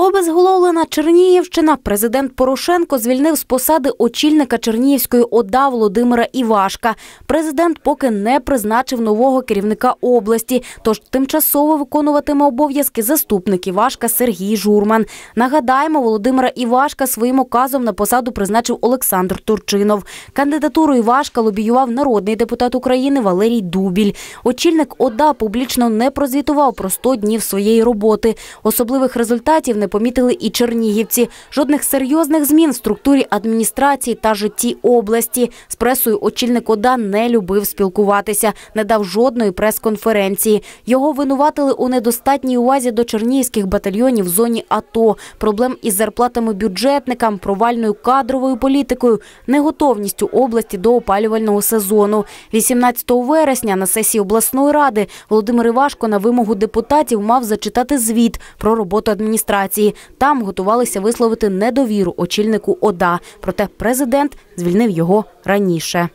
Обезголовлена Чернігівщина. Президент Порошенко звільнив з посади очільника Чернігівської ОДА Володимира Івашка. Президент поки не призначив нового керівника області, тож тимчасово виконуватиме обов'язки заступник Івашка Сергій Журман. Нагадаємо, Володимира Івашка своїм указом на посаду призначив Олександр Турчинов. Кандидатуру Івашка лобіював народний депутат України Валерій Дубіль. Очільник ОДА публічно не прозвітував про 100 днів своєї роботи. Особливих результатів не помітили і чернігівці. Жодних серйозних змін в структурі адміністрації та житті області. З пресою очільник ОДА не любив спілкуватися, не дав жодної прес-конференції. Його винуватили у недостатній увазі до чернігівських батальйонів в зоні АТО, проблем із зарплатами бюджетникам, провальною кадровою політикою, неготовністю області до опалювального сезону. 18 вересня на сесії обласної ради Володимир Івашко на вимогу депутатів мав зачитати звіт про роботу адміністрації. Там готувалися висловити недовіру очільнику ОДА. Проте президент звільнив його раніше.